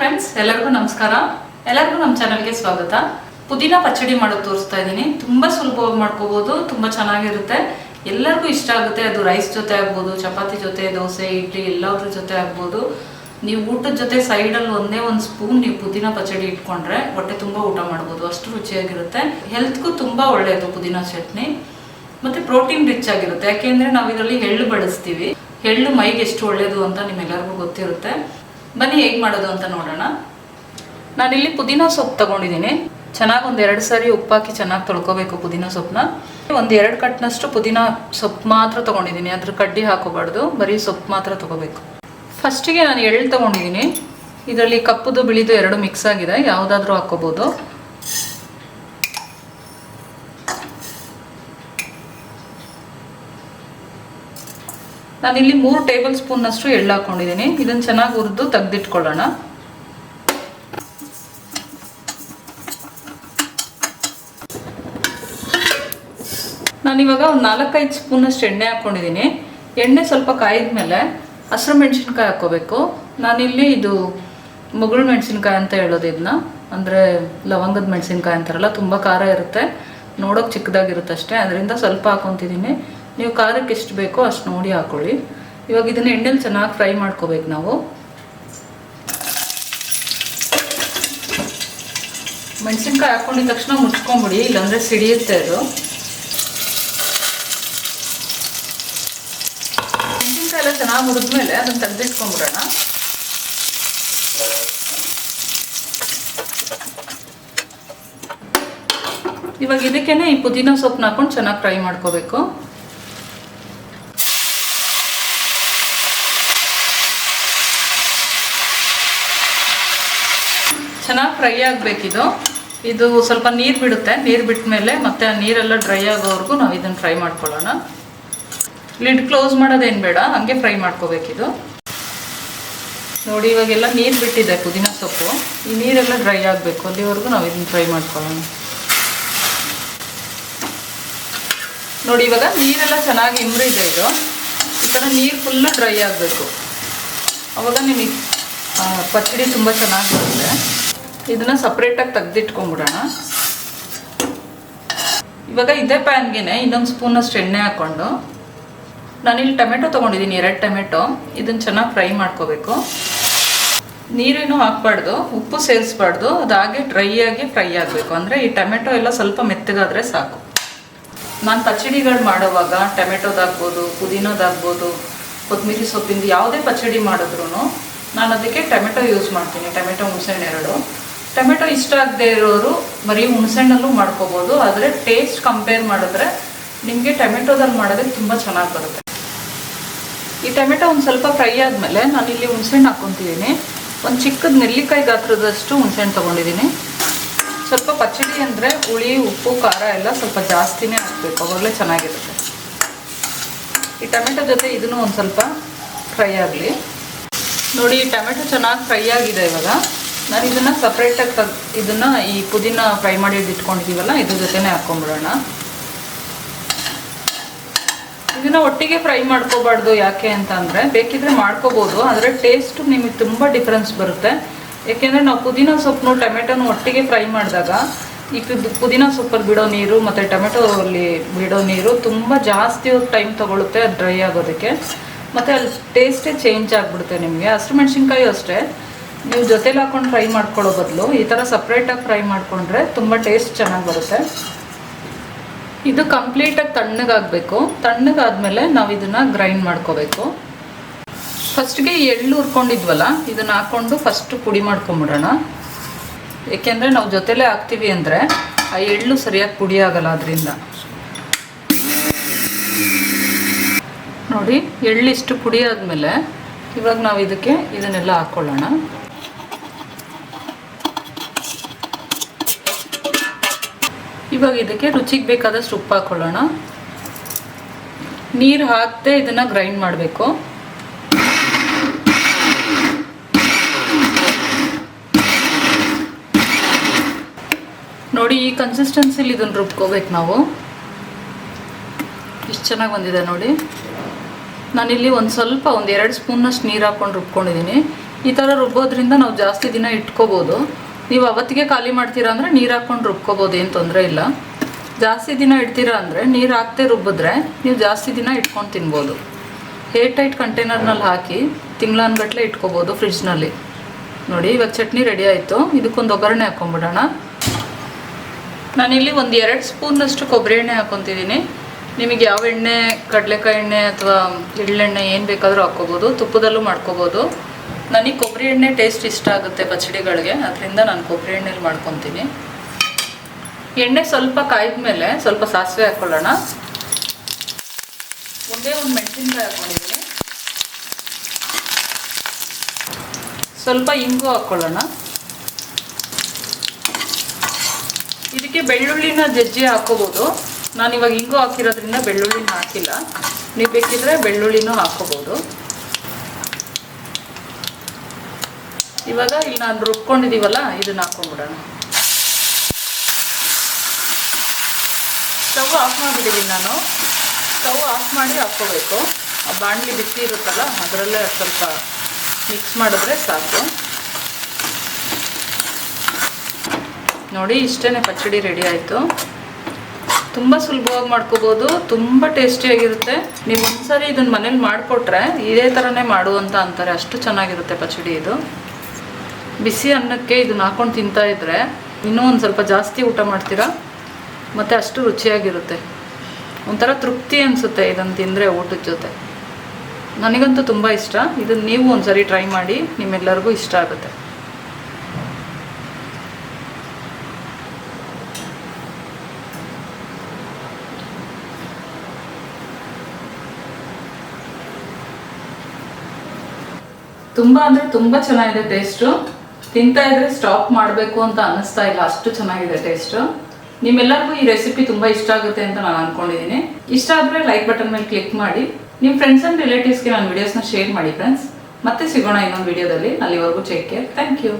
Friends ಎಲ್ಲರಿಗೂ ನಮಸ್ಕಾರ. ಎಲ್ಲರಿಗೂ ನಮ್ಮ ಚಾನಲ್ಗೆ ಸ್ವಾಗತ. ಪುದೀನ ಪಚ್ಚಡಿ ಮಾಡೋದು ತೋರಿಸ್ತಾ ಇದ್ದೀನಿ. ತುಂಬ ಸುಲಭವಾಗಿ ಮಾಡ್ಕೋಬೋದು, ತುಂಬ ಚೆನ್ನಾಗಿರುತ್ತೆ. ಎಲ್ಲರಿಗೂ ಇಷ್ಟ ಆಗುತ್ತೆ. ಅದು ರೈಸ್ ಜೊತೆ ಆಗ್ಬೋದು, ಚಪಾತಿ ಜೊತೆ, ದೋಸೆ, ಇಡ್ಲಿ, ಎಲ್ಲದ್ರ ಜೊತೆ ಆಗ್ಬೋದು. ನೀವು ಊಟದ ಜೊತೆ ಸೈಡಲ್ಲಿ ಒಂದೇ ಒಂದು ಸ್ಪೂನ್ ನೀವು ಪುದೀನ ಪಚ್ಚಡಿ ಇಟ್ಕೊಂಡ್ರೆ ಹೊಟ್ಟೆ ತುಂಬ ಊಟ ಮಾಡ್ಬೋದು. ಅಷ್ಟು ರುಚಿಯಾಗಿರುತ್ತೆ. ಹೆಲ್ತ್ಗೂ ತುಂಬ ಒಳ್ಳೆಯದು ಪುದೀನ ಚಟ್ನಿ. ಮತ್ತೆ ಪ್ರೋಟೀನ್ ರಿಚ್ ಆಗಿರುತ್ತೆ. ಯಾಕೆಂದ್ರೆ ನಾವು ಇದರಲ್ಲಿ ಎಳ್ಳು ಬಳಸ್ತೀವಿ. ಎಳ್ಳು ಮೈಗೆ ಎಷ್ಟು ಒಳ್ಳೆಯದು ಅಂತ ನಿಮ್ಮೆಲ್ಲರಿಗೂ ಗೊತ್ತಿರುತ್ತೆ. ಬನ್ನಿ, ಹೇಗೆ ಮಾಡೋದು ಅಂತ ನೋಡೋಣ. ನಾನಿಲ್ಲಿ ಪುದೀನ ಸೊಪ್ಪು ತಗೊಂಡಿದ್ದೀನಿ. ಚೆನ್ನಾಗಿ ಒಂದು ಎರಡು ಸಾರಿ ಉಪ್ಪಾಕಿ ಚೆನ್ನಾಗಿ ತೊಳ್ಕೊಬೇಕು ಪುದೀನ ಸೊಪ್ಪನ್ನ. ಒಂದು ಎರಡು ಕಟ್ನಷ್ಟು ಪುದೀನ ಸೊಪ್ಪು ಮಾತ್ರ ತಗೊಂಡಿದ್ದೀನಿ. ಅದ್ರ ಕಡ್ಡಿ ಹಾಕೋಬಾರ್ದು, ಬರೀ ಸೊಪ್ಪು ಮಾತ್ರ ತಗೋಬೇಕು. ಫಸ್ಟಿಗೆ ನಾನು ಎಳ್ಳು ತಗೊಂಡಿದ್ದೀನಿ. ಇದರಲ್ಲಿ ಕಪ್ಪುದು, ಬಿಳಿದು ಎರಡು ಮಿಕ್ಸ್ ಆಗಿದೆ. ಯಾವುದಾದ್ರೂ ಹಾಕೋಬೋದು. ನಾನಿಲ್ಲಿ ಮೂರು ಟೇಬಲ್ ಸ್ಪೂನ್ನಷ್ಟು ಎಳ್ಳು ಹಾಕೊಂಡಿದ್ದೀನಿ. ಇದನ್ನು ಚೆನ್ನಾಗಿ ಹುರಿದು ತೆಗೆದಿಟ್ಕೊಳ್ಳೋಣ. ನಾನಿವಾಗ ಒಂದು ನಾಲ್ಕೈದು ಸ್ಪೂನಷ್ಟು ಎಣ್ಣೆ ಹಾಕ್ಕೊಂಡಿದ್ದೀನಿ ಎಣ್ಣೆ ಸ್ವಲ್ಪ ಕಾಯಿದ ಮೇಲೆ ಹಸಿರು ಮೆಣಸಿನ್ಕಾಯಿ ಹಾಕ್ಕೋಬೇಕು. ನಾನಿಲ್ಲಿ ಇದು ಮುಗುಳು ಮೆಣಸಿನ್ಕಾಯಿ ಅಂತ ಹೇಳೋದು ಇದನ್ನ ಅಂದರೆ ಲವಂಗದ ಮೆಣಸಿನ್ಕಾಯಿ ಅಂತಾರಲ್ಲ, ತುಂಬ ಖಾರ ಇರುತ್ತೆ. ನೋಡೋಕೆ ಚಿಕ್ಕದಾಗಿರುತ್ತೆ ಅಷ್ಟೇ ಅದರಿಂದ ಸ್ವಲ್ಪ ಹಾಕೊತಿದ್ದೀನಿ. ನೀವು ಖಾರಕ್ಕೆ ಎಷ್ಟು ಬೇಕೋ ಅಷ್ಟು ನೋಡಿ ಹಾಕೊಳ್ಳಿ. ಇವಾಗ ಇದನ್ನ ಎಣ್ಣೆಲಿ ಚೆನ್ನಾಗಿ ಫ್ರೈ ಮಾಡ್ಕೋಬೇಕು ನಾವು. ಮೆಣಸಿನ್ಕಾಯಿ ಹಾಕೊಂಡಿದ ತಕ್ಷಣ ಮುಚ್ಕೊಂಬಿಡಿ, ಇಲ್ಲಾಂದರೆ ಸಿಡಿಯುತ್ತೆ ಅದು. ಮೆಣಸಿನ್ಕಾಯಿ ಎಲ್ಲ ಚೆನ್ನಾಗಿ ಹುರಿದ್ಮೇಲೆ ಅದನ್ನು ತೆಗೆದಿಟ್ಕೊಂಡ್ಬಿಡೋಣ. ಇವಾಗ ಇದಕ್ಕೇನೆ ಈ ಪುದೀನ ಸೊಪ್ಪನ್ನ ಹಾಕೊಂಡು ಚೆನ್ನಾಗಿ ಫ್ರೈ ಮಾಡ್ಕೋಬೇಕು. ಚೆನ್ನಾಗಿ ಫ್ರೈ ಆಗಬೇಕಿದು. ಇದು ಸ್ವಲ್ಪ ನೀರು ಬಿಡುತ್ತೆ. ನೀರು ಬಿಟ್ಟ ಮೇಲೆ ಮತ್ತೆ ಆ ನೀರೆಲ್ಲ ಡ್ರೈ ಆಗೋವರೆಗೂ ನಾವು ಇದನ್ನು ಫ್ರೈ ಮಾಡ್ಕೊಳ್ಳೋಣ. ಲಿಡ್ ಕ್ಲೋಸ್ ಮಾಡೋದೇನು ಬೇಡ, ಹಂಗೆ ಫ್ರೈ ಮಾಡ್ಕೋಬೇಕಿದು. ನೋಡಿ, ಇವಾಗೆಲ್ಲ ನೀರು ಬಿಟ್ಟಿದೆ ಪುದೀನ ಸೊಪ್ಪು. ಈ ನೀರೆಲ್ಲ ಡ್ರೈ ಆಗಬೇಕು. ಅಲ್ಲಿವರೆಗೂ ನಾವು ಇದನ್ನು ಫ್ರೈ ಮಾಡ್ಕೊಳ್ಳೋಣ. ನೋಡಿ, ಇವಾಗ ನೀರೆಲ್ಲ ಚೆನ್ನಾಗಿ ಇಮ್ರಿದೆ ಇದು. ಈ ಥರ ನೀರು ಫುಲ್ಲು ಡ್ರೈ ಆಗಬೇಕು. ಅವಾಗ ನಿಮಗೆ ಪಚ್ಚಡಿ ತುಂಬ ಚೆನ್ನಾಗಿ ಬರುತ್ತೆ. ಇದನ್ನು ಸಪ್ರೇಟಾಗಿ ತೆಗ್ದಿಟ್ಕೊಂಡ್ಬಿಡೋಣ. ಇವಾಗ ಇದೇ ಪ್ಯಾನ್ಗೆ ಇನ್ನೊಂದು ಸ್ಪೂನಷ್ಟು ಎಣ್ಣೆ ಹಾಕ್ಕೊಂಡು, ನಾನಿಲ್ಲಿ ಟೊಮೆಟೊ ತೊಗೊಂಡಿದ್ದೀನಿ ಎರಡು ಟೊಮೆಟೊ. ಇದನ್ನು ಚೆನ್ನಾಗಿ ಫ್ರೈ ಮಾಡ್ಕೋಬೇಕು. ನೀರೇನು ಹಾಕ್ಬಾರ್ದು, ಉಪ್ಪು ಸೇರಿಸ್ಬಾರ್ದು ಅದು ಹಾಗೆ ಡ್ರೈ ಆಗಿ ಫ್ರೈ ಆಗಬೇಕು. ಅಂದರೆ ಈ ಟೊಮೆಟೊ ಎಲ್ಲ ಸ್ವಲ್ಪ ಮೆತ್ತಗಾದರೆ ಸಾಕು. ನಾನು ಪಚಡಿಗಳು ಮಾಡುವಾಗ, ಟೊಮೆಟೊದಾಗ್ಬೋದು, ಪುದೀನೋದಾಗ್ಬೋದು ಕೊತ್ತಂಬರಿ ಸೊಪ್ಪಿಂದ ಯಾವುದೇ ಪಚಡಿ ಮಾಡಿದ್ರು ನಾನು ಅದಕ್ಕೆ ಟೊಮೆಟೊ ಯೂಸ್ ಮಾಡ್ತೀನಿ, ಟೊಮೆಟೊ ಹುಣಸೆಹಣ್ಣು ಎರಡು. ಟೊಮೆಟೊ ಇಷ್ಟ ಆಗದೆ ಇರೋರು ಬರೀ ಹುಣಸೆಹಣ್ಣಲ್ಲೂ ಮಾಡ್ಕೋಬೋದು, ಆದರೆ ಟೇಸ್ಟ್ ಕಂಪೇರ್ ಮಾಡಿದ್ರೆ ನಿಮಗೆ ಟೊಮೆಟೊದಲ್ಲಿ ಮಾಡೋದಕ್ಕೆ ತುಂಬ ಚೆನ್ನಾಗಿ ಬರುತ್ತೆ. ಈ ಟೊಮೆಟೊ ಒಂದು ಸ್ವಲ್ಪ ಫ್ರೈ ಆದಮೇಲೆ ನಾನು ಇಲ್ಲಿ ಹುಣಸೆಹಣ್ಣು ಹಾಕ್ಕೊತಿದ್ದೀನಿ ಒಂದು ಚಿಕ್ಕದ ನೆಲ್ಲಿಕಾಯಿ ಗಾತ್ರದಷ್ಟು ಹುಣಸೆಹಣ್ಣು ತೊಗೊಂಡಿದ್ದೀನಿ. ಸ್ವಲ್ಪ ಪಚ್ಚಡಿ ಅಂದರೆ ಹುಳಿ, ಉಪ್ಪು, ಖಾರ ಎಲ್ಲ ಸ್ವಲ್ಪ ಜಾಸ್ತಿನೇ ಹಾಕಬೇಕು, ಅವಾಗಲೇ ಚೆನ್ನಾಗಿರುತ್ತೆ. ಈ ಟೊಮೆಟೊ ಜೊತೆ ಇದನ್ನು ಒಂದು ಸ್ವಲ್ಪ ಫ್ರೈ ಆಗಲಿ. ನೋಡಿ ಟೊಮೆಟೊ ಚೆನ್ನಾಗಿ ಫ್ರೈ ಆಗಿದೆ ಇವಾಗ. ನಾನು ಇದನ್ನು ಸಪ್ರೇಟಾಗಿ ತಗ್, ಇದನ್ನು ಈ ಪುದೀನ ಫ್ರೈ ಮಾಡಿ ಇಟ್ಕೊಂಡಿದ್ದೀವಲ್ಲ ಇದ್ರ ಜೊತೆನೇ ಹಾಕ್ಕೊಂಬಿಡೋಣ ಇದನ್ನ ಒಟ್ಟಿಗೆ ಫ್ರೈ ಮಾಡ್ಕೋಬಾರ್ದು ಯಾಕೆ ಅಂತ ಅಂದರೆ ಬೇಕಿದ್ರೆ ಮಾಡ್ಕೋಬೋದು, ಆದರೆ ಟೇಸ್ಟು ನಿಮಗೆ ತುಂಬ ಡಿಫ್ರೆನ್ಸ್ ಬರುತ್ತೆ. ಯಾಕೆಂದ್ರೆ ನಾವು ಪುದೀನ ಸೊಪ್ಪು ಟೊಮೆಟೊನು ಒಟ್ಟಿಗೆ ಫ್ರೈ ಮಾಡಿದಾಗ, ಈ ಪುದ್- ಪುದೀನ ಸೊಪ್ಪಲ್ಲಿ ಬಿಡೋ ನೀರು ಮತ್ತು ಟೊಮೆಟೊ ಅಲ್ಲಿ ಬಿಡೋ ನೀರು ತುಂಬ ಜಾಸ್ತಿ ಟೈಮ್ ತಗೊಳುತ್ತೆ, ಅದು ಡ್ರೈ ಆಗೋದಕ್ಕೆ. ಮತ್ತು ಅಲ್ಲಿ ಟೇಸ್ಟೇ ಚೇಂಜ್ ಆಗಿಬಿಡುತ್ತೆ ನಿಮಗೆ. ಹಸಿರು ಮೆಣಸಿನ್ಕಾಯಿ ಅಷ್ಟೇ. ನೀವು ಜೊತೆಲಿ ಹಾಕೊಂಡು ಫ್ರೈ ಮಾಡ್ಕೊಳ್ಳೋ ಬದಲು ಈ ಥರ ಸಪ್ರೇಟಾಗಿ ಫ್ರೈ ಮಾಡಿಕೊಂಡ್ರೆ ತುಂಬ ಟೇಸ್ಟ್ ಚೆನ್ನಾಗಿ ಬರುತ್ತೆ. ಇದು ಕಂಪ್ಲೀಟಾಗಿ ತಣ್ಣಗಾಗಬೇಕು. ತಣ್ಣಗಾದಮೇಲೆ ನಾವು ಇದನ್ನು ಗ್ರೈಂಡ್ ಮಾಡ್ಕೋಬೇಕು. ಫಸ್ಟ್ಗೆ ಎಳ್ಳು ಹುರ್ಕೊಂಡಿದ್ವಲ್ಲ, ಇದನ್ನು ಹಾಕ್ಕೊಂಡು ಫಸ್ಟ್ ಪುಡಿ ಮಾಡ್ಕೊಂಬಿಡೋಣ. ಏಕೆಂದರೆ ನಾವು ಜೊತೆಲೇ ಹಾಕ್ತೀವಿ ಅಂದರೆ ಆ ಎಳ್ಳು ಸರಿಯಾಗಿ ಪುಡಿ ಆಗಲ್ಲ ಅದರಿಂದ. ನೋಡಿ, ಎಳ್ಳು ಇಷ್ಟು ಪುಡಿ ಆದಮೇಲೆ ಇವಾಗ ನಾವು ಇದಕ್ಕೆ ಇದನ್ನೆಲ್ಲ ಹಾಕ್ಕೊಳ್ಳೋಣ ಇವಾಗ ಇದಕ್ಕೆ ರುಚಿಗೆ ಬೇಕಾದಷ್ಟು ಉಪ್ಪು ಹಾಕ್ಕೊಳ್ಳೋಣ ನೀರು ಹಾಕದೆ ಇದನ್ನು ಗ್ರೈಂಡ್ ಮಾಡಬೇಕು. ನೋಡಿ, ಈ ಕನ್ಸಿಸ್ಟೆನ್ಸಿಲಿ ಇದನ್ನು ರುಬ್ಕೋಬೇಕು ನಾವು. ಇಷ್ಟು ಚೆನ್ನಾಗಿ ಬಂದಿದೆ ನೋಡಿ. ನಾನಿಲ್ಲಿ ಒಂದು ಸ್ವಲ್ಪ, ಒಂದು ಎರಡು ಸ್ಪೂನಷ್ಟು ನೀರು ಹಾಕ್ಕೊಂಡು ರುಬ್ಕೊಂಡಿದ್ದೀನಿ ಈ ಥರ ರುಬ್ಬೋದ್ರಿಂದ ನಾವು ಜಾಸ್ತಿ ದಿನ ಇಟ್ಕೋಬೋದು. ನೀವು ಅವತ್ತಿಗೆ ಖಾಲಿ ಮಾಡ್ತೀರಾ ಅಂದರೆ ನೀರು ಹಾಕ್ಕೊಂಡು ರುಬ್ಕೋಬೋದು, ಏನು ತೊಂದರೆ ಇಲ್ಲ. ಜಾಸ್ತಿ ದಿನ ಇಡ್ತೀರಾ ಅಂದರೆ ನೀರು ಹಾಕ್ತೇ ರುಬ್ಬಿದ್ರೆ ನೀವು ಜಾಸ್ತಿ ದಿನ ಇಟ್ಕೊಂಡು ತಿನ್ಬೋದು. ಏರ್ ಟೈಟ್ ಕಂಟೈನರ್ನಲ್ಲಿ ಹಾಕಿ ತಿಂಗಳಾನ್ಗಟ್ಲೆ ಇಟ್ಕೋಬೋದು ಫ್ರಿಡ್ಜ್ನಲ್ಲಿ. ನೋಡಿ, ಇವಾಗ ಚಟ್ನಿ ರೆಡಿ ಆಯಿತು. ಇದಕ್ಕೊಂದು ಒಗ್ಗರಣೆ ಹಾಕ್ಕೊಂಬಿಡೋಣ ನಾನಿಲ್ಲಿ ಒಂದು ಎರಡು ಸ್ಪೂನ್ನಷ್ಟು ಕೊಬ್ಬರಿ ಎಣ್ಣೆ ಹಾಕ್ಕೊತಿದ್ದೀನಿ ನಿಮಗೆ ಯಾವ ಎಣ್ಣೆ, ಕಡಲೆಕಾಯಿ ಎಣ್ಣೆ ಅಥವಾ ಎಳ್ಳೆಣ್ಣೆ ಏನು ಬೇಕಾದರೂ ಹಾಕ್ಕೋಬೋದು, ತುಪ್ಪದಲ್ಲೂ ಮಾಡ್ಕೋಬೋದು. ನನಗೆ ಕೊಬ್ಬರಿ ಎಣ್ಣೆ ಟೇಸ್ಟ್ ಇಷ್ಟ ಆಗುತ್ತೆ ಪಚಡಿಗಳಿಗೆ, ಅದರಿಂದ ನಾನು ಕೊಬ್ಬರಿ ಎಣ್ಣೆಲಿ ಮಾಡ್ಕೊತೀನಿ. ಎಣ್ಣೆ ಸ್ವಲ್ಪ ಕಾಯ್ದ ಮೇಲೆ ಸ್ವಲ್ಪ ಸಾಸಿವೆ ಹಾಕ್ಕೊಳ್ಳೋಣ ಒಂದೇ ಒಂದು ಮೆಣಸಿನ್ಕಾಯಿ ಹಾಕ್ಕೊಂಡಿದ್ದೀನಿ ಸ್ವಲ್ಪ ಇಂಗು ಹಾಕ್ಕೊಳ್ಳೋಣ ಇದಕ್ಕೆ ಬೆಳ್ಳುಳ್ಳಿನ ಜಜ್ಜಿ ಹಾಕೋಬೋದು. ನಾನು ಇವಾಗ ಇಂಗು ಹಾಕಿರೋದ್ರಿಂದ ಬೆಳ್ಳುಳ್ಳಿನ ಹಾಕಿಲ್ಲ. ನೀವು ಬೇಕಿದ್ರೆ ಬೆಳ್ಳುಳ್ಳಿನೂ ಹಾಕೋಬೋದು. ಇವಾಗ ಇಲ್ಲಿ ನಾನು ರುಬ್ಕೊಂಡಿದ್ದೀವಲ್ಲ, ಇದನ್ನ ಹಾಕೊಂಡ್ಬಿಡೋಣ. ಸ್ಟವ್ ಆಫ್ ಮಾಡಿಬಿಟ್ಟಿದ್ದೀನಿ ನಾನು. ಸ್ಟವ್ ಆಫ್ ಮಾಡಿ ಹಾಕ್ಕೋಬೇಕು. ಆ ಬಾಣಲಿ ಬಿಸಿ ಇರುತ್ತಲ್ಲ ಅದರಲ್ಲೇ ಸ್ವಲ್ಪ ಮಿಕ್ಸ್ ಮಾಡಿದ್ರೆ ಸಾಕು. ನೋಡಿ ಇಷ್ಟೇ ಪಚ್ಚಡಿ ರೆಡಿ ಆಯಿತು. ತುಂಬ ಸುಲಭವಾಗಿ ಮಾಡ್ಕೋಬೋದು, ತುಂಬ ಟೇಸ್ಟಿಯಾಗಿರುತ್ತೆ ನೀವು ಒಂದ್ಸರಿ ಇದನ್ನು ಮನೇಲಿ ಮಾಡಿಕೊಟ್ರೆ ಇದೇ ಥರನೇ ಮಾಡು ಅಂತ ಅಂತಾರೆ. ಅಷ್ಟು ಚೆನ್ನಾಗಿರುತ್ತೆ ಪಚಡಿ ಇದು. ಬಿಸಿ ಅನ್ನಕ್ಕೆ ಇದನ್ನ ಹಾಕೊಂಡು ತಿಂತಾ ಇದ್ರೆ ಇನ್ನೂ ಒಂದು ಸ್ವಲ್ಪ ಜಾಸ್ತಿ ಊಟ ಮಾಡ್ತೀರಾ? ಮತ್ತೆ ಅಷ್ಟು ರುಚಿಯಾಗಿರುತ್ತೆ. ಒಂಥರ ತೃಪ್ತಿ ಅನಿಸುತ್ತೆ ಇದನ್ನು ತಿಂದರೆ ಊಟದ ಜೊತೆ. ನನಗಂತೂ ತುಂಬ ಇಷ್ಟ. ಇದನ್ನು ನೀವು ಒಂದ್ಸರಿ ಟ್ರೈ ಮಾಡಿ, ನಿಮ್ಮೆಲ್ಲರಿಗೂ ಇಷ್ಟ ಆಗುತ್ತೆ. ತುಂಬ ಅಂದರೆ ತುಂಬ ಚೆನ್ನಾಗಿದೆ ಟೇಸ್ಟು ತಿಂತಾ ಇದ್ರೆ ಸ್ಟಾಪ್ ಮಾಡಬೇಕು ಅಂತ ಅನ್ನಿಸ್ತಾ ಇಲ್ಲ. ಅಷ್ಟು ಚೆನ್ನಾಗಿದೆ ಟೇಸ್ಟ್ ನಿಮ್ಮೆಲ್ಲರಿಗೂ ಈ ರೆಸಿಪಿ ತುಂಬ ಇಷ್ಟ ಆಗುತ್ತೆ ಅಂತ ನಾನು ಅನ್ಕೊಂಡಿದ್ದೀನಿ ಇಷ್ಟ ಆದರೆ ಲೈಕ್ ಬಟನ್ ಮೇಲೆ ಕ್ಲಿಕ್ ಮಾಡಿ. ನಿಮ್ಮ ಫ್ರೆಂಡ್ಸ್ ಅಂಡ್ ರಿಲೇಟಿವ್ಸ್ಗೆ ನನ್ನ ವೀಡಿಯೋಸ್ನ ಶೇರ್ ಮಾಡಿ ಫ್ರೆಂಡ್ಸ್ ಮತ್ತೆ ಸಿಗೋಣ ಇನ್ನೊಂದು ವಿಡಿಯೋದಲ್ಲಿ ಅಲ್ಲಿವರೆಗೂ ಟೇಕ್ ಕೇರ್ ಥ್ಯಾಂಕ್ ಯು